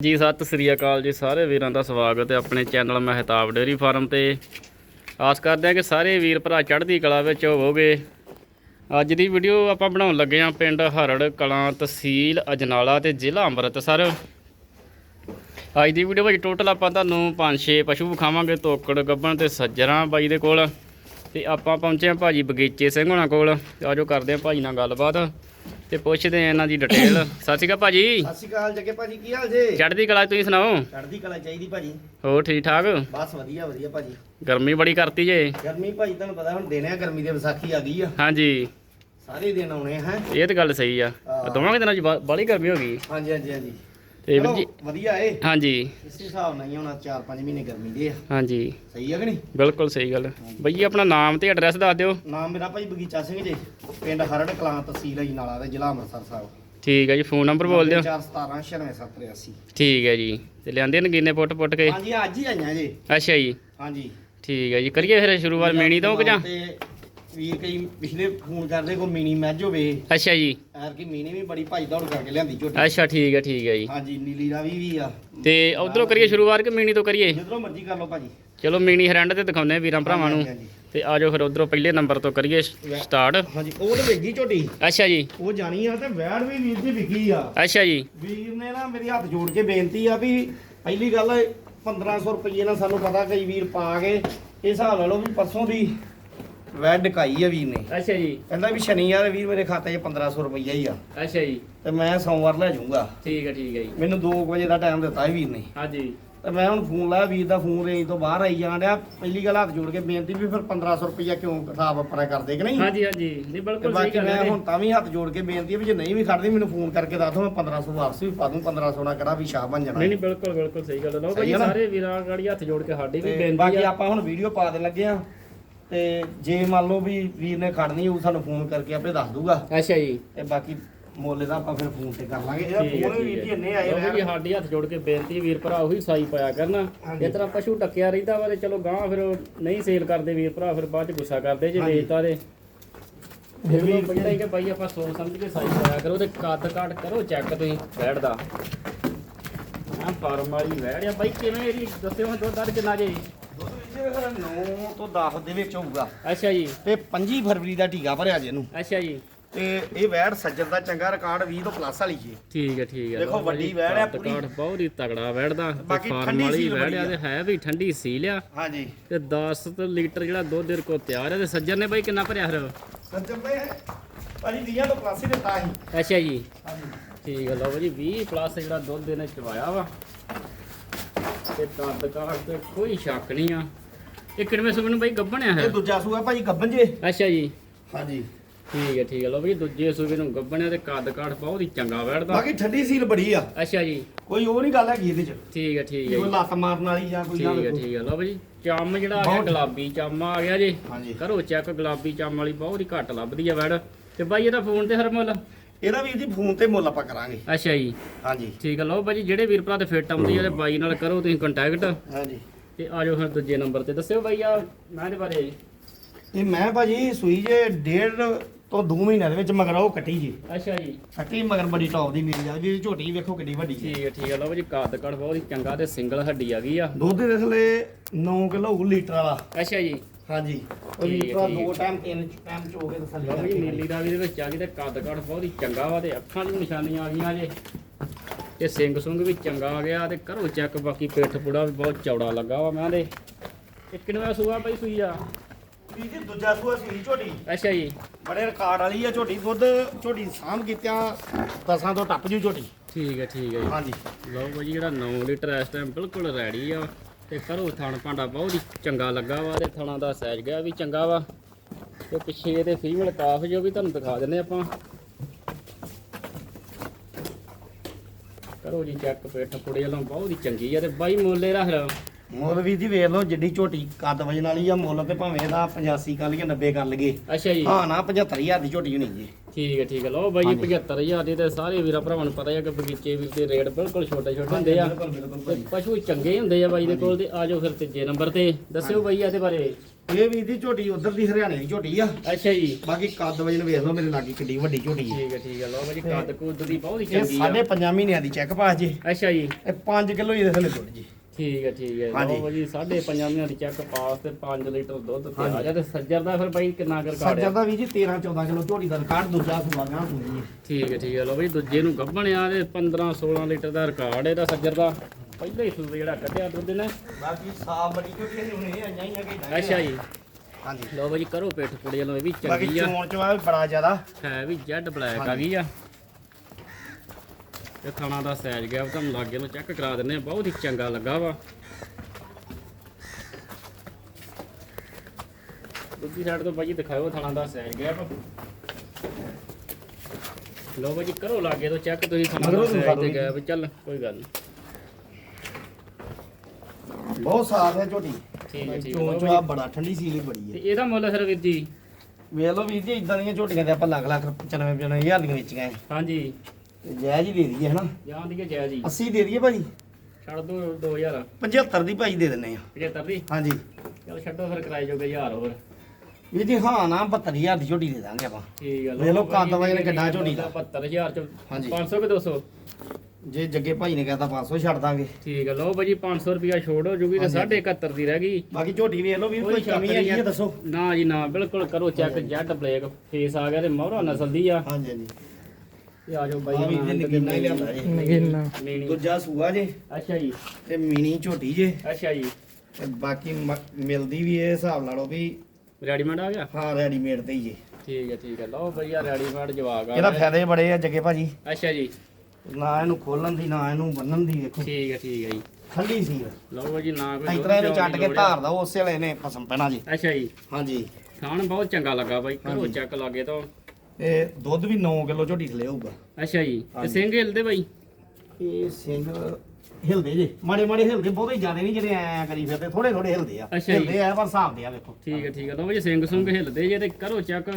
ਜੀ, ਸਤਿ ਸ੍ਰੀ ਅਕਾਲ ਜੀ ਸਾਰੇ ਵੀਰਾਂ ਦਾ ਸਵਾਗਤ ਹੈ ਆਪਣੇ ਚੈਨਲ ਮਹਿਤਾਬ ਡੇਅਰੀ ਫਾਰਮ ਤੇ। ਆਸ ਕਰਦੇ ਹਾਂ ਕਿ ਸਾਰੇ ਵੀਰ ਭਰਾ ਚੜ੍ਹਦੀ ਕਲਾ ਵਿੱਚ ਹੋਵੋਗੇ। ਅੱਜ ਦੀ ਵੀਡੀਓ ਆਪਾਂ ਬਣਾਉਣ ਲੱਗੇ ਹਾਂ ਪਿੰਡ ਹਰੜ ਕਲਾਂ ਤਹਿਸੀਲ ਅਜਨਾਲਾ ਤੇ ਜ਼ਿਲ੍ਹਾ ਅੰਮ੍ਰਿਤਸਰ। ਅੱਜ ਦੀ ਵੀਡੀਓ ਵਿੱਚ ਟੋਟਲ ਆਪਾਂ ਤੁਹਾਨੂੰ 5-6 ਪਸ਼ੂ ਵਿਖਾਵਾਂਗੇ, ਤੋਕੜ, ਗੱਬਣ ਤੇ ਸੱਜਰਾਂ ਬਾਈ ਦੇ ਕੋਲ। ਤੇ ਆਪਾਂ ਪਹੁੰਚੇ ਹਾਂ ਭਾਜੀ ਬਗੀਚੇ ਸਿੰਘ ਹੋਣਾ ਕੋਲ। ਤੇ ਆਜੋ ਕਰਦੇ ਹਾਂ ਭਾਜੀ ਨਾਲ ਗੱਲਬਾਤ। ਤੇ ਪੁੱਛਦੇ ਹਾਂ ਇਹਨਾਂ ਦੀ ਡਿਟੇਲ ਸਤਿ ਸ਼੍ਰੀ ਅਕਾਲ ਭਾਜੀ। ਸਤਿ ਸ਼੍ਰੀ ਅਕਾਲ ਜੱਗੇ ਭਾਜੀ ਕੀ ਹਾਲ ਜੇ? ਚੜ੍ਹਦੀ ਕਲਾ ਤੁਸੀਂ ਸੁਣਾਓ? ਚੜ੍ਹਦੀ ਕਲਾ ਚਾਹੀਦੀ ਭਾਜੀ। ਹੋਰ ਠੀਕ ਠਾਕ? ਬਸ ਵਧੀਆ ਵਧੀਆ ਭਾਜੀ। ਗਰਮੀ ਬੜੀ ਕਰਤੀ ਜੇ। ਗਰਮੀ ਭਾਜੀ ਤੁਹਾਨੂੰ ਪਤਾ ਹੁਣ ਦੇਣੇ ਆ ਗਰਮੀ ਦੇ ਵਿਸਾਖੀ ਆ ਗਈ ਆ। ਹਾਂਜੀ। ਸਾਰੇ ਦਿਨ ਆਉਣੇ ਹੈ। ਇਹ ਤਾਂ ਗੱਲ ਸਹੀ ਆ। ਹਾਂ। ਦੋਵਾਂ ਕੁ ਦਿਨਾਂ ਚ ਬਾ- ਬਾਹਲੀ ਗਰਮੀ ਹੋ ਗਈ। ਹਾਂਜੀ ਹਾਂਜੀ ਹਾਂਜੀ। ਤੇ ਵੀਰ ਜੀ। ਵਧੀਆ ਏ। ਹਾਂਜੀ। ਇਸ ਹਿਸਾਬ ਨਾਲ ਹੀ ਹੁਣ 4-5 ਮਹੀਨੇ ਗਰਮੀ ਦੇ ਆ। ਹਾਂਜੀ। ਸਹੀ ਆ ਕਿ ਨਹੀਂ? ਬਿਲਕੁਲ ਸਹੀ ਗੱਲ। ਬਈ ਆਪਣਾ ਨਾਮ ਤੇ ਐਡਰੈਸ ਦੱਸ ਦਿਓ। ਨਾਮ ਮੇਰਾ ਭਾਈ ਬਗੀਚਾ ਸਿੰਘ ਜੀ ਪਿੰਡ ਹਰੜ ਕਲਾਂ ਤਹਿਸੀਲ ਅਜਨਾਲਾ ਤੇ ਜ਼ਿਲ੍ਹਾ ਅੰਮ੍ਰਿਤਸਰ ਸਾਹਿਬ। ਠੀਕ ਹੈ ਜੀ ਫੋਨ ਨੰਬਰ ਬੋਲ ਦਿਓ। 417 ਠੀਕ ਹੈ ਜੀ। ਤੇ ਲਿਆਂਦੇ ਨਗੀਨੇ ਪੁੱਟ ਪੁੱਟ ਕੇ? ਹਾਂਜੀ ਅੱਜ ਹੀ ਆਈਆਂ ਜੀ। ਅੱਛਾ ਜੀ। ਹਾਂਜੀ। ਠੀਕ ਹੈ ਜੀ। ਕਰੀਏ ਫਿਰ ਸ਼ੁਰੂਆਤ ਮੇਣੀ ਤੋਂ ਕਿ ਜਾਂ? ਤੇ ਵੀਰ ਕਈ ਪਿਛਲੇ ਫੋਨ ਕਰਦੇ ਕੋ ਮਿਨੀ ਮੈਚ ਹੋਵੇ। ਅੱਛਾ ਜੀ। ਐਰ ਕੀ ਮੀਨੀ ਵੀ ਬੜੀ ਭਾਈ ਦੌੜ ਕਰਕੇ ਲਿਆਂਦੀ ਝੋਟੀ। ਅੱਛਾ ਠੀਕ ਹੈ ਠੀਕ ਹੈ ਜੀ। ਹਾਂਜੀ ਨੀਲੀ ਰਾਵੀ ਵੀ ਆ। ਤੇ ਉਧਰੋਂ ਕਰੀਏ ਸ਼ੁਰੂਆਤ ਕਿ ਮੇਣੀ ਤੋਂ ਕਰੀਏ? ਜਿੱਧਰੋਂ ਮਰਜ਼ੀ ਕਰ ਲਓ ਭਾਜੀ। ਚਲੋ ਮੇਣੀ ਹਰੰਡ ਤੇ ਦਿਖਾਉਂਦੇ ਆ ਵੀਰਾਂ ਭਰਾਵਾਂ ਨੂੰ। ਹਾਂਜੀ, ਹਾਂਜੀ। ਤੇ ਆਜੋ ਫਿਰ ਉਧਰੋਂ ਪਹਿਲੇ ਨੰਬਰ ਤੋਂ ਕਰੀਏ ਸਟਾਰਟ ਹਾਂਜੀ ਉਹ ਤੇ ਵੇਗੀ ਝੋਟੀ। ਅੱਛਾ ਜੀ। ਉਹ ਜਾਣੀ ਆ ਤੇ ਵੈੜ ਵੀ ਵੀਰ ਦੀ ਵਿਕੀ ਆ। ਅੱਛਾ ਜੀ। ਵੀਰ ਨੇ ਨਾ ਮੇਰੀ ਹੱਥ ਜੋੜ ਕੇ ਬੇਨਤੀ ਆ ਵੀ ਪਹਿਲੀ ਗੱਲ 1500 ਰੁਪਏ ਨਾਲ ਸਾਨੂੰ ਪਤਾ ਕਈ ਵੀਰ ਪਾ ਕੇ ਇਹ ਹਿਸਾਬ ਲਾ ਲਓ ਵੀ ਪਰਸੋਂ ਦੀ ਵੈੜ ਡਕਾਈ ਆ ਵੀਰ ਨੇ। ਅੱਛਾ ਜੀ। ਕਹਿੰਦਾ ਵੀ ਸ਼ਨੀਵਾਰ ਵੀਰ ਮੇਰੇ ਖਾਤੇ 'ਚ 1500 ਰੁਪਈਆ ਹੀ ਆ। ਅੱਛਾ ਜੀ। ਤੇ ਮੈਂ ਸੋਮਵਾਰ ਲੈ ਜਾਊਂਗਾ। ਠੀਕ ਹੈ ਠੀਕ ਹੈ ਜੀ। ਮੈਨੂੰ 2 ਵਜੇ ਦਾ ਟਾਈਮ ਦਿੱਤਾ ਸੀ ਵੀਰ ਨੇ। ਹਾਂਜੀ। ਤੇ ਮੈਂ ਹੁਣ ਫੋਨ ਲਾਇਆ ਵੀਰ ਦਾ ਫੋਨ ਰੇਂਜ ਤੋਂ ਬਾਹਰ ਆਈ ਜਾਣ ਡਿਆ। ਪਹਿਲੀ ਗੱਲ ਹੱਥ ਜੋੜ ਕੇ ਬੇਨਤੀ ਵੀ ਫਿਰ 1500 ਰੁਪਈਆ ਕਿਉਂ ਹਿਸਾਬ ਆਪਣਾ ਕਰਦੇ ਕਿ ਨਹੀਂ? ਹਾਂਜੀ ਹਾਂਜੀ। ਨਹੀਂ ਤੇ ਬਿਲਕੁਲ ਸਹੀ ਬਾਕੀ ਗੱਲ ਮੈਂ ਹੈ ਹੁਣ ਤਾਂ ਵੀ ਹੱਥ ਜੋੜ ਕੇ ਬੇਨਤੀ ਹੈ ਵੀ ਜੇ ਨਹੀਂ ਵੀ ਖੜਦੀ ਮੈਨੂੰ ਫੋਨ ਕਰਕੇ ਦੱਸ ਦੋ ਮੈਂ 1500 ਵਾਪਸ ਵੀ ਪਾ ਦੂੰ 1500 ਨਾਲ ਕਿਹੜਾ ਵੀ ਸ਼ਾਹ ਬਣ ਜਾਣਾ। ਨਹੀਂ ਨਹੀਂ ਬਿਲਕੁਲ ਬਿਲਕੁਲ ਸਹੀ ਗੱਲ ਹੈ ਲਓ ਸਹੀ ਭਾਈ ਹੈ ਨਾ? ਸਾਰੇ ਵੀਰਾਂ ਗਾੜੀ ਹੱਥ ਜੋੜ ਕੇ ਸਾਡੀ ਵੀ ਤੇ ਬੇਨਤੀ ਬਾਕੀ ਆ ਆਪਾਂ ਹੁਣ ਵੀਡੀਓ ਪਾ ਦੇਣ ਲੱਗੇ ਆ। ਤੇ ਜੇ ਮੰਨ ਲਓ ਵੀ ਵੀਰ ਨੇ ਖੜਨੀ ਹੋਊ ਸਾਨੂੰ ਫੋਨ ਕਰਕੇ ਆਪੇ ਦੱਸ ਦੂਗਾ ਅੱਛਾ ਜੀ। ਤੇ ਬਾਕੀ ਮੋਲੇ ਦਾ ਆਪਾਂ ਫਿਰ ਫੋਨ ਤੇ ਕਰ ਲਾਂਗੇ। ਇਹਦਾ ਠੀਕ ਹੈ ਫੋਨ ਵੀ ਵੀਰ ਜੀ ਇੰਨੇ ਆਏ ਨੇ ਵੀ ਸਾਡੀ ਹੱਥ ਜੋੜ ਕੇ ਬੇਨਤੀ ਵੀਰ ਭਰਾ ਉਹੀ ਸਾਈ ਪਾਇਆ ਕਰਨਾ। ਹਾਂਜੀ। ਇਸ ਤਰ੍ਹਾਂ ਪਸ਼ੂ ਟੱਕਿਆ ਰਹਿੰਦਾ ਵਾ ਤੇ ਚਲੋ ਗਾਂ ਫਿਰ ਉਹ ਨਹੀਂ ਸੇਲ ਕਰਦੇ ਵੀਰ ਭਰਾ ਫਿਰ ਬਾਅਦ ਚ ਗੁੱਸਾ ਕਰਦੇ ਜੇ ਹਾਂਜੀ। ਵੇਚਤਾ ਤੇ। ਵੀਰ ਵੀਰ ਪਹਿਲਾਂ ਹੀ ਕਿ ਬਾਈ ਆਪਾਂ ਸੋਚ ਸਮਝ ਕੇ ਸਾਈ ਪਾਇਆ ਕਰੋ ਤੇ ਕੱਦ ਕਾਟ ਕਰੋ ਚੈੱਕ ਤੁਸੀਂ ਵੈੜ ਦਾ। ਆ ਫਾਰਮ ਵਾਲੀ ਵੈੜ ਆ। ਬਾਈ ਕਿਵੇਂ ਇਹਦੀ ਦੱਸਿਓ ਹੁਣ ਦੁੱਧ ਦੱਧ ਕਿੰਨਾ ਜੇ? 9 ਤੋਂ 10 ਦੇ ਵਿੱਚ ਹੋਊਗਾ। ਅੱਛਾ ਜੀ। ਤੇ 25 ਫਰਵਰੀ ਦਾ ਟੀਕਾ ਭਰਿਆ ਜੇ ਇਹਨੂੰ। ਅੱਛਾ ਜੀ। ਤੇ ਇਹ ਵੈੜ ਸੱਜਣ ਦਾ ਚੰਗਾ ਰਿਕਾਰਡ 20 ਤੋਂ ਪਲੱਸ ਵਾਲੀ ਜੀ। ਠੀਕ ਹੈ ਠੀਕ ਹੈ। ਦੇਖੋ ਲਓ ਵੱਡੀ ਬਾਈ, ਵੈੜ ਆ ਕੱਦ ਪੂਰੀ। ਕਾਠ ਬਹੁਤ ਹੀ ਤਗੜਾ ਵੈੜਦਾ ਬਾਕੀ ਫਾਰਮ ਠੰਡੀ ਵਾਲੀ ਸੀਲ ਵੈੜ ਬੜੀ ਆ ਆ। ਤੇ ਹੈ ਵੀ ਠੰਡੀ ਸੀ ਲਿਆ ਹਾਂਜੀ। ਤੇ 10 ਲੀਟਰ ਜਿਹੜਾ ਦੁੱਧ ਦੇ ਕੋ ਤਿਆਰ ਹੈ ਤੇ ਸੱਜਣ ਨੇ ਬਾਈ ਕਿੰਨਾ ਭਰਿਆ ਫਿਰ? ਸੱਜਣ ਦੇ ਭਾਜੀ 20 ਤੋਂ ਪਲੱਸ ਹੀ ਦਿੱਤਾ ਸੀ। ਅੱਛਾ ਜੀ। ਹਾਂਜੀ। ਠੀਕ ਹੈ ਲਓ ਜੀ 20 ਪਲੱਸ ਜਿਹੜਾ ਦੁੱਧ ਇਹਨੇ ਚਵਾਇਆ ਵਾ। ਤੇ ਤੇ ਕੋਈ ਸ਼ੱਕ ਨਹੀਂ ਆ। ਇਹ ਕਿੰਨਵੇਂ ਸੂਬੇ ਨੂੰ ਬਾਈ ਗੱਭਣਿਆ ਹੈ ਇਹ ਦੂਜਾ ਸੂਆ ਭਾਜੀ ਗੱਬਨ ਜੇ? ਅੱਛਾ ਜੀ। ਹਾਂਜੀ। ਠੀਕ ਹੈ ਠੀਕ ਹੈ। ਲਓ ਬਈ ਦੂਜੇ ਸੂਬੇ ਨੂੰ ਗੱਭਣਿਆ ਤੇ ਕੱਦ ਕਾਠ ਬਹੁਤ ਹੀ ਚੰਗਾ ਵੈੜਦਾ। ਬਾਕੀ ਠੰਡੀ ਸੀਲ ਬੜੀ ਆ। ਅੱਛਾ ਜੀ। ਕੋਈ ਉਹ ਨਹੀਂ ਗੱਲ ਹੈਗੀ ਇਹਦੇ ਚ। ਠੀਕ ਹੈ ਠੀਕ ਹੈ ਕੋਈ ਜੀ। ਲੱਤ ਮਾਰਨ ਵਾਲੀ ਜਾਂ ਕੋਈ ਠੀਕ ਹੈ। ਠੀਕ ਹੈ। ਲਓ ਬਈ ਚੰਮ ਜਿਹੜਾ ਆ ਗਿਆ ਬਹੁਤ- ਗੁਲਾਬੀ ਚੰਮ ਆ ਗਿਆ ਜੀ। ਹਾਂਜੀ। ਕਰੋ ਚੈੱਕ ਗੁਲਾਬੀ ਚੰਮ ਵਾਲੀ ਬਹੁਤ ਹੀ ਘੱਟ ਲੱਭਦੀ ਆ ਵੈੜ। ਤੇ ਬਾਈ ਇਹਦਾ ਫੋਨ ਤੇ ਹਰ ਮੁੱਲ? ਇਹਦਾ ਵੀ ਜੀ ਫੋਨ ਤੇ ਮੁੱਲ ਆਪਾਂ ਕਰਾਂਗੇ। ਅੱਛਾ ਜੀ। ਹਾਂਜੀ। ਠੀਕ ਹੈ ਲਓ ਬਾਈ ਜੀ ਜਿਹੜੇ ਵੀਰ ਭਰਾ ਤੇ ਫਿੱਟ ਆਉਂਦੀ ਆ ਤੇ ਬਾਈ ਨਾਲ ਕਰੋ ਤੁਸੀਂ ਕੰਟੈਕਟ ਹਾਂਜੀ। ਤੇ ਆ ਜਾਓ ਫਿਰ ਦੂਜੇ ਨੰਬਰ ਤੇ। ਦੱਸਿਓ ਬਾਈ ਆ ਮੈਂ ਦੇ ਬਾਰੇ। ਇਹ ਮੈਂ ਭਾਜੀ ਸੂਈ ਜੇ ਡੇਢ ਤੋਂ 2 ਮਹੀਨਿਆਂ ਦੇ ਵਿੱਚ ਮਗਰ ਉਹ ਕੱਟੀ ਜੀ। ਅੱਛਾ ਜੀ। ਕੱਟੀ ਮਗਰ ਬੜੀ ਟੌਪ ਦੀ ਮਿਲ ਜਾਂਦੀ ਜੀ ਝੋਟੀ ਵੇਖੋ ਕਿੱਡੀ ਵੱਡੀ ਹੈ ਠੀਕ ਹੈ ਠੀਕ ਹੈ ਲਓ ਜੀ ਕੱਦ ਕੜ ਬਹੁਤ ਹੀ ਚੰਗਾ ਤੇ ਸਿੰਗਲ ਹੱਡੀ ਆ ਗਈ ਆ। ਦੁੱਧ ਦੇ ਥਲੇ 9 ਕਿਲੋ ਲੀਟਰ ਵਾਲਾ। ਅੱਛਾ ਜੀ। ਹਾਂਜੀ। ਉਹ ਲੀਟਰ ਦੋ ਟਾਈਮ ਤਿੰਨ ਟਾਈਮ ਚੋ ਕੇ ਤਸੱਲੀ ਲਓ ਜੀ ਨੀਲੀ ਦਾ ਵੀ ਦੇ ਵਿੱਚ ਆ ਗਈ ਤੇ ਕੱਦ ਕੜ ਬਹੁਤ ਹੀ ਚੰਗਾ ਵਾ ਤੇ ਅੱਖਾਂ ਦੀ ਨਿਸ਼ਾਨੀਆਂ ਆ ਗਈਆਂ ਜੇ। ਤੇ ਸਿੰਘ ਸੁੰਗ ਵੀ ਚੰਗਾ ਆ ਗਿਆ ਤੇ ਕਰੋ ਚੈੱਕ ਬਾਕੀ ਪਿੱਠ ਪੁੜਾ ਵੀ ਬਹੁਤ ਚੌੜਾ ਲੱਗਾ ਵਾ ਮੈਂ ਦੇ ਇਹ ਕਿੰਨਵਾ ਸੂਆ ਬਾਈ ਸੂਈ ਆ? ਵੀ ਜੀ ਦੂਜਾ ਸੂਆ ਸੂਈ ਝੋਟੀ। ਅੱਛਾ ਜੀ। ਬੜੇ ਰਿਕਾਰਡ ਵਾਲੀ ਆ ਝੋਟੀ ਦੁੱਧ ਝੋਟੀ ਸਾਂਭ ਕੀਤਿਆਂ ਦਸਾਂ ਤੋਂ ਟੱਪ ਜੂ ਝੋਟੀ। ਠੀਕ ਹੈ ਠੀਕ ਹੈ ਜੀ। ਹਾਂਜੀ। ਲਓ ਬਾਈ ਜਿਹੜਾ 9 ਲੀਟਰ ਇਸ ਟਾਈਮ ਬਿਲਕੁਲ ਰੈਡੀ ਆ ਤੇ ਕਰੋ ਥਣ ਭਾਂਡਾ ਬਹੁਤ ਹੀ ਚੰਗਾ ਲੱਗਾ ਵਾ ਤੇ ਥਣਾ ਦਾ ਸਾਈਜ਼ ਗਿਆ ਵੀ ਚੰਗਾ ਵਾ। ਤੇ ਪਿੱਛੇ ਇਹਦੇ ਫੀਮੇਲ ਕਾਫ ਜੋ ਵੀ ਤੁਹਾਨੂੰ ਦਿਖਾ ਦਿੰਨੇ ਆਪਾਂ। ਕਰੋ ਜੀ ਚੈੱਕ ਪਿੱਠ ਪੁੜੇ ਵੱਲੋਂ ਬਹੁਤ ਹੀ ਚੰਗੀ ਆ ਤੇ ਬਾਈ ਮੋਲੇ ਰੱਖ ਲਓ ਮੁੱਲ ਵੀ ਜੀ ਵੇਖ ਲਓ ਜਿੱਡੀ ਝੋਟੀ ਕੱਦ ਵਜਣ ਵਾਲੀ ਆ ਮੁੱਲ ਤੇ ਭਾਵੇਂ ਇਹਦਾ 85 ਕਰ ਲਈਏ 90 ਕਰ ਲਈਏ। ਅੱਛਾ ਜੀ। ਹਾਂ ਨਾ 75000 ਦੀ ਝੋਟੀ ਹੋਣੀ ਜੀ। ਠੀਕ ਹੈ ਠੀਕ ਹੈ ਲਓ ਬਾਈ ਜੀ ਹਾਂਜੀ। 75000 ਦੀ ਤੇ ਸਾਰੇ ਵੀਰਾਂ ਭਰਾਵਾਂ ਨੂੰ ਪਤਾ ਹੈ ਕਿ ਬਗੀਚੇ ਵੀਰ ਦੇ ਰੇਟ ਬਿਲਕੁਲ ਛੋਟੇ ਛੋਟੇ ਹੁੰਦੇ ਆ। ਤੇ ਪਸ਼ੂ ਚੰਗੇ ਹੁੰਦੇ ਆ ਬਾਈ ਦੇ ਕੋਲ ਤੇ ਆਜੋ ਫਿਰ ਤੀਜੇ ਨੰਬਰ ਤੇ। ਦੱਸਿਓ ਬਾਈ ਇਹਦੇ ਬਾਰੇ। ਇਹ ਵੀ ਦੀ ਝੋਟੀ ਉਧਰ ਦੀ ਹਰਿਆਣੇ ਦੀ ਝੋਟੀ ਆ। ਅੱਛਾ ਜੀ। ਬਾਕੀ ਕੱਦ ਵਜਨ ਵੇਖ ਲਓ ਮੇਰੇ ਲਾਗੇ ਕਿੱਡੀ ਵੱਡੀ ਝੋਟੀ ਹੈ ਠੀਕ ਹੈ ਠੀਕ ਹੈ ਲਓ ਭਾਜੀ ਕੱਦ ਕੁੱਦ ਦੀ ਬਹੁਤ ਹੀ ਇਹ ਚੰਗੀ ਸਾਢੇ ਆ ਪੰਜਾਂ ਮਹੀਨਿਆਂ ਦੀ ਚੈੱਕ ਪਾਸ ਜੀ। ਅੱਛਾ ਜੀ। ਇਹ 5 ਕਿਲੋ ਹੀ ਇਹਦੇ ਥੱਲੇ ਦੁੱਧ ਜੀ। ਠੀਕ ਹੈ ਠੀਕ ਹੈ ਹਾਂਜੀ। ਲਓ ਭਾਜੀ 5.5 ਮਹੀਨਿਆਂ ਦੀ ਚੱਕ ਪਾਸ ਤੇ 5 ਲੀਟਰ ਦੁੱਧ ਤੇ ਆ ਹਾਂਜੀ। ਜਾ ਤੇ ਸੱਜਰ ਦਾ ਫਿਰ ਭਾਈ ਕਿੰਨਾ ਕਰ ਸੱਜਰ ਕਾੜਿਆ ਦਾ ਵੀ ਜੀ 13 14 ਕਿਲੋ ਝੋਟੀ ਦਾ ਰਿਕਾਰਡ ਦੂਜਾ ਸੂਆ ਗਾਂ ਹੁੰਦੀ ਹੈ ਠੀਕ ਹੈ ਠੀਕ ਹੈ ਲਓ ਭਾਈ ਦੂਜੇ ਨੂੰ ਗੱਭਣ ਆ ਤੇ 15 16 ਲੀਟਰ ਦਾ ਰਿਕਾਰਡ ਇਹਦਾ ਸੱਜਰ ਦਾ। ਪਹਿਲੇ ਹੀ ਸੂਬੇ ਜਿਹੜਾ ਕੱਢਿਆ ਦੁੱਧ ਨੇ। ਬਾਕੀ ਸਾਫ਼ ਬੜੀ ਝੋਟੀ ਨੇ ਹੁਣੇ ਆਈਆਂ ਹੀ ਆ ਕਿ ਅੱਛਾ ਜੀ। ਹਾਂਜੀ। ਲਓ ਭਾਜੀ ਕਰੋ ਪਿੱਠ ਪੁੜੀ ਵੱਲੋਂ ਇਹ ਵੀ ਬਾਕੀ ਚੰਗੀ ਆ। ਚੋਣ ਚਵਾ ਵੀ ਬੜਾ ਜ਼ਿਆਦਾ। ਹੈ ਵੀ ਜੈਡ ਬਲੈਕ ਆ। ਗਈ ਆ। ਤੇ ਥਾਣਾ ਦਾ ਸਾਈਜ਼ ਗਿਆ ਉਹ ਤੁਹਾਨੂੰ ਲਾਗੇ ਨੂੰ ਚੈੱਕ ਕਰਾ ਦਿੰਨੇ ਆ ਬਹੁਤ ਹੀ ਚੰਗਾ ਲੱਗਾ ਵਾ। ਦੂਜੀ ਸਾਈਡ ਤੋਂ ਭਾਜੀ ਦਿਖਾਓ ਥਾਣਾ ਦਾ ਸਾਈਜ਼ ਗਿਆ ਵਾ। ਲਓ ਭਾਜੀ ਕਰੋ ਲਾਗੇ ਤੋਂ ਚੈੱਕ ਤੁਸੀਂ ਥਾਣਾ ਦਾ ਮਗਰੋਂ ਦਿਖਾ ਸਾਈਜ਼ ਦਿਓ ਗਿਆ ਵੀ ਚੱਲ ਕੋਈ ਗੱਲ ਨਹੀਂ ਬਹੁਤ ਸਾਫ਼ ਹੈ ਝੋਟੀ। ਠੀਕ ਹੈ ਠੀਕ ਹੈ। ਲਓ। ਬੜਾ ਠੰਡੀ ਸੀਲੀ ਬੜੀ ਤੇ ਹੈ ਇਹਦਾ ਮੁੱਲ ਫਿਰ ਵੀਰ ਜੀ? ਵੇਖ ਲਓ ਵੀਰ ਜੀ ਇਦਾਂ ਦੀਆਂ ਝੋਟੀਆਂ ਤੇ ਆਪਾਂ ਲੱਖ ਲੱਖ 95 95 ਹਜ਼ਾਰ ਦੀਆਂ ਵੇਚੀਆਂ ਹੈ। ਹਾਂਜੀ। ਤੇ ਜਾਇਜ਼ ਹੀ ਦੇ ਦਈਏ ਹਨਾ ਜਾਂ ਦੀ ਜੈ ਜੀ 80 ਦੇ ਦਈਏ ਭਾਜੀ। ਛੱਡ ਦੋ 2000 75 ਦੀ ਭਾਜੀ ਦੇ ਦਿੰਨੇ ਆ 75 ਦੀ? ਹਾਂਜੀ। ਚਲ ਛੱਡੋ ਫਿਰ ਕਿਰਾਏ ਜੋਗੇ 1000 ਹੋਰ। ਵੀਰ ਜੀ ਹਾਂ ਨਾ 72000 ਦੀ ਝੋਟੀ ਦੇ ਦਾਂਗੇ ਆਪਾਂ। ਠੀਕ ਆ ਵੇਖ ਲਓ ਕੱਦ ਵਜਨ ਕਿੱਡਾ ਝੋਟੀ ਦਾ। 75000 ਚ ਹਾਂਜੀ। 500 ਕਿ 200 ਜੇ ਜੱਗੇ ਭਾਈ ਨੇ ਕਹਤਾ 500 ਛੱਡ ਦਾਂਗੇ। ਠੀਕ ਆ ਲਓ ਭਾਜੀ 500 ਰੁਪਿਆ ਛੋੜ ਹੋ ਜੂਗੀ ਤੇ ਹਾਂਜੀ। 71 ਦੀ ਰਹਿ ਗਈ। ਬਾਕੀ ਝੋਟੀ ਵੇਖ ਲਓ ਵੀਰ ਕੋਈ ਕਮੀ ਹੈਗੀ ਹੈ ਦੱਸੋ। ਨਾ ਜੀ ਨਾ ਬਿਲਕੁਲ ਕਰੋ ਚੈੱਕ ਜੈਡ ਬਲੈਕ ਫੇਸ ਆ ਗਿਆ ਤੇ ਮੋਹਰਾ ਨਸਲ ਦੀ ਆ। ਹਾਂਜੀ ਹਾਂਜੀ। ਤੇ ਆ ਜਾਓ ਬਾਈ ਆ ਵੀ ਹੁਣ ਇਹਨੇ ਨਗੀਨਾ ਹੀ ਲਿਆਂਦਾ ਜੀ ਨਗੀਨਾ ਦੂਜਾ ਸੂਆ ਜੇ। ਅੱਛਾ ਜੀ। ਤੇ ਮਿਨੀ ਝੋਟੀ ਜੇ। ਅੱਛਾ ਜੀ। ਤੇ ਬਾਕੀ ਮਿਲਦੀ ਵੀ ਇਹ ਹਿਸਾਬ ਲਾ ਲਓ ਵੀ ਰੈਡੀਮੇਡ ਆ ਗਿਆ? ਹਾਂ ਰੈਡੀਮੇਡ ਤੇ ਹੀ ਜੇ। ਠੀਕ ਹੈ ਠੀਕ ਹੈ ਲਓ ਭਈਆ ਰੈਡੀਮੇਡ ਜਵਾਗ ਆ ਇਹਦਾ ਗਿਆ। ਫਾਇਦੇ ਬੜੇ ਆ ਜੱਗੇ ਭਾਜੀ। ਅੱਛਾ ਜੀ। ਨਾ ਇਹਨੂੰ ਖੋਲਣ ਦੀ ਨਾ ਇਹਨੂੰ ਬੰਨਣ ਦੀ ਵੇਖੋ ਠੀਕ ਹੈ ਠੀਕ ਹੈ ਜੀ। ਠੰਡੀ ਸੀ ਲਓ ਭਾਜੀ ਨਾ ਕੋਈ ਇਸ ਤਰ੍ਹਾਂ ਇਹਨੂੰ ਚੱਟ ਕੇ। ਧਾਰ ਦਾ ਉਸੇ ਵੇਲੇ ਨੇ ਪਸਮ ਪੈਣਾ ਜੀ। ਅੱਛਾ ਜੀ। ਹਾਂਜੀ। ਖਾਣ ਬਹੁਤ ਚੰਗਾ ਲੱਗਾ ਬਾਈ ਹਾਂਜੀ। ਚੈੱਕ ਲਾਗੇ ਤੋਂ। ਤੇ ਦੁੱਧ ਵੀ 9 ਕਿਲੋ ਝੋਟੀ ਥਲੇ ਹੋਊਗਾ। ਅੱਛਾ ਜੀ ਤੇ। ਸਿੰਘ ਹਿਲਦੇ ਬਾਈ? ਇਹ ਸਿੰਘ ਹਿਲਦੇ ਜੇ। ਮਾੜੇ ਮਾੜੇ ਹਿਲਦੇ ਬਹੁਤੇ ਜ਼ਿਆਦਾ ਨਹੀਂ ਜਿਹੜੇ ਐ ਕਰੀ ਫਿਰਦੇ ਥੋੜੇ ਥੋੜੇ ਹਿਲਦੇ ਆ। ਜੀ। ਹਿਲਦੇ ਆ ਪਰ ਹਿਸਾਬ ਦੇ ਆ ਵੇਖੋ ਠੀਕ ਹੈ ਠੀਕ ਹੈ ਲਓ ਭਾਜੀ ਸਿੰਘ ਸੁੰਗ ਹਿਲਦੇ ਜੇ ਤੇ ਕਰੋ ਚੈੱਕ।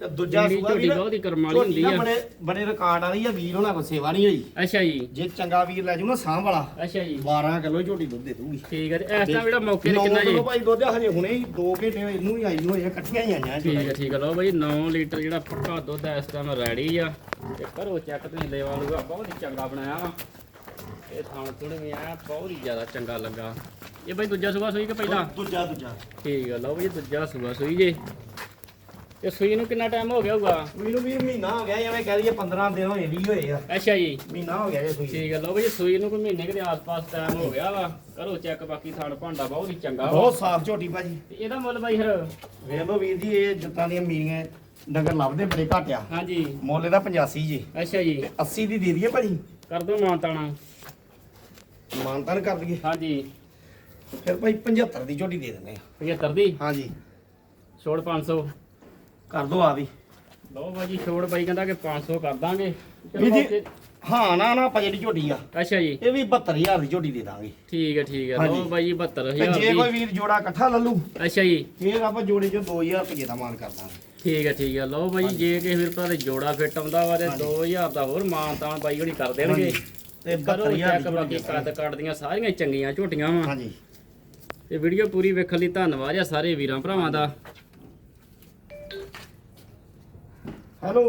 ਤੇ ਦੂਜਾ ਜਿਹੜੀ ਸੂਆ ਵੀ ਝੋਟੀ ਨਾ, ਬਹੁਤ ਹੀ ਕਰਮ ਵਾਲੀ ਝੋਟੀ ਹੁੰਦੀ ਨਾ ਆ। ਬੜੇ ਬੜੇ ਰਿਕਾਰਡ ਵਾਲੀ ਆ ਵੀਰ ਉਹਨਾਂ ਕੋਲ ਸੇਵਾ ਨਹੀਂ ਹੋਈ। ਅੱਛਾ ਜੀ। ਜੇ ਚੰਗਾ ਵੀਰ ਲੈ ਜੂ ਨਾ ਸਾਂਭ ਵਾਲਾ। ਅੱਛਾ ਜੀ। 12 ਕਿਲੋ ਝੋਟੀ ਦੁੱਧ ਦੇ ਦੂਗੀ ਠੀਕ ਹੈ ਤੇ ਇਸ ਟਾਈਮ ਜਿਹੜਾ ਮੌਕੇ ਤੇ ਨੌ ਕਿੰਨਾ ਜੀ? ਕਿਲੋ ਭਾਈ ਦੁੱਧ ਹਜੇ ਹੁਣੇ ਹੀ 2 ਘੰਟੇ ਹੋਏ ਇਹਨੂੰ ਹੀ ਆਈ ਹੋਏ ਆ ਇਕੱਠੀਆਂ ਹੀ ਆਈਆਂ ਠੀਕ ਹੈ ਠੀਕ ਹੈ ਲਓ ਭਾਜੀ 9 ਲੀਟਰ ਜਿਹੜਾ ਪੱਕਾ ਦੁੱਧ ਹੈ ਇਸ ਟਾਈਮ ਰੈਡੀ ਆ। ਤੇ ਕਰੋ ਚੈੱਕ ਤੁਸੀਂ ਲੈਵਾ ਲੂਗਾ ਬਹੁਤ ਹੀ ਚੰਗਾ ਬਣਾਇਆ ਵਾ। ਇਹ ਥਾਣ ਥੋੜੇ ਵੀ ਆ ਬਹੁਤ ਹੀ ਜ਼ਿਆਦਾ ਚੰਗਾ ਲੱਗਾ। ਇਹ ਬਾਈ ਦੂਜਾ ਸੂਆ ਸੂਈ ਕਿ ਪਹਿਲਾ? ਦੂਜਾ ਦੂਜਾ। ਠੀਕ ਹੈ ਲਓ ਭਾਜੀ ਦੂਜਾ ਸੂਆ ਸੂਈ ਜੇ। ਤੇ ਸੂਈ ਨੂੰ ਕਿੰਨਾ ਟਾਈਮ ਹੋ ਗਿਆ ਹੋਊਗਾ? ਮੈਨੂੰ ਵੀ ਮਹੀਨਾ ਹੋ ਗਿਆ ਜਿਵੇਂ ਕਹਿ ਦਈਏ 15 ਦਿਨ ਹੋਏ 20 ਹੋਏ ਆ। ਅੱਛਾ ਜੀ। ਮਹੀਨਾ ਹੋ ਗਿਆ ਜੇ ਸੂਈ ਠੀਕ ਹੈ ਲਓ ਭਾਜੀ ਸੂਈ ਨੂੰ ਕੋਈ ਮਹੀਨੇ ਕੁ ਦੇ ਆਸ-ਪਾਸ ਟਾਈਮ ਹੋ ਗਿਆ ਵਾ। ਕਰੋ ਚੈੱਕ ਬਾਕੀ ਥਾਣ ਭਾਂਡਾ ਬਹੁਤ ਹੀ ਚੰਗਾ ਵਾ। ਬਹੁਤ ਸਾਫ਼ ਝੋਟੀ ਭਾਜੀ। ਤੇ ਇਹਦਾ ਮੁੱਲ ਬਾਈ ਫਿਰ? ਵੇਖ ਲਓ ਵੀਰ ਜੀ ਇਹ ਜੁੱਤਾਂ ਦੀਆਂ ਮੀਨੀਆਂ ਡੰਗਰ ਲੱਭਦੇ ਬੜੇ ਘੱਟ ਆ। ਹਾਂਜੀ। ਮੁੱਲ ਇਹਦਾ 85 ਜੀ। ਅੱਛਾ ਜੀ। 80 ਦੀ ਦੇ ਦਈਏ ਭਾਜੀ। ਕਰ ਦਿਓ ਮਾਨਤਾਣਾ ਮਾਨਤਾਨ ਕਰ ਦਈਏ। ਹਾਂਜੀ। ਫਿਰ ਭਾਈ 75 ਦੀ ਝੋਟੀ ਦੇ ਦਿੰਦੇ ਆ। 75 ਦੀ? ਹਾਂਜੀ। ਛੋੜ 500 ਕਰ ਦੋ ਆ ਵੀ। ਲਓ ਭਾਜੀ ਛੋੜ ਬਾਈ ਕਹਿੰਦਾ ਕਿ 500 ਕਰ ਦਾਂਗੇ। ਚਲੋ ਵੀਰ ਜੀ ਹਾਂ ਨਾ ਨਾ ਆਪਾਂ ਜਿਹੜੀ ਝੋਟੀ ਆ ਅੱਛਾ ਜੀ। ਇਹ ਵੀ 72000 ਦੀ ਝੋਟੀ ਦੇ ਦਾਂਗੇ। ਠੀਕ ਹੈ ਠੀਕ ਹੈ ਹਾਂਜੀ। ਲਓ ਬਾਈ ਤੇ 72000 ਜੇ ਕੋਈ ਦੀ ਵੀਰ ਜੋੜਾ ਇਕੱਠਾ ਲੱਲੂ ਅੱਛਾ ਜੀ। ਫਿਰ ਆਪਾਂ ਜੋੜੇ ਚੋਂ 2000 ਰੁਪਏ ਦਾ ਮਾਨ ਕਰ ਦਾਂਗੇ। ਠੀਕ ਹੈ ਠੀਕ ਹੈ ਲਓ ਬਾਈ ਜੇ ਕਿਸੇ ਵੀਰ ਭਰਾ ਦੇ ਜੋੜਾ ਫਿੱਟ ਆਉਂਦਾ ਵਾ ਤੇ 2000 ਦਾ ਹੋਰ ਮਾਨਤਾਨ ਬਾਈ ਹੋਣੀ ਕਰ ਦੇਣਗੇ। ਹਾਂਜੀ। ਤੇ ਕਰੋ 72000 ਚੈੱਕ ਦੀ ਬਾਕੀ ਝੋਟੀ ਕੱਦ ਕੱਟਦੀਆਂ ਸਾਰੀਆਂ ਚੰਗੀਆਂ ਝੋਟੀਆਂ ਵਾ। ਹਾਂਜੀ। ਤੇ ਵੀਡੀਓ ਪੂਰੀ ਵੇਖਣ ਲਈ ਧੰਨਵਾਦ ਆ ਸਾਰੇ ਵੀਰਾਂ ਭਰਾਵਾਂ ਦਾ। ਹੈਲੋ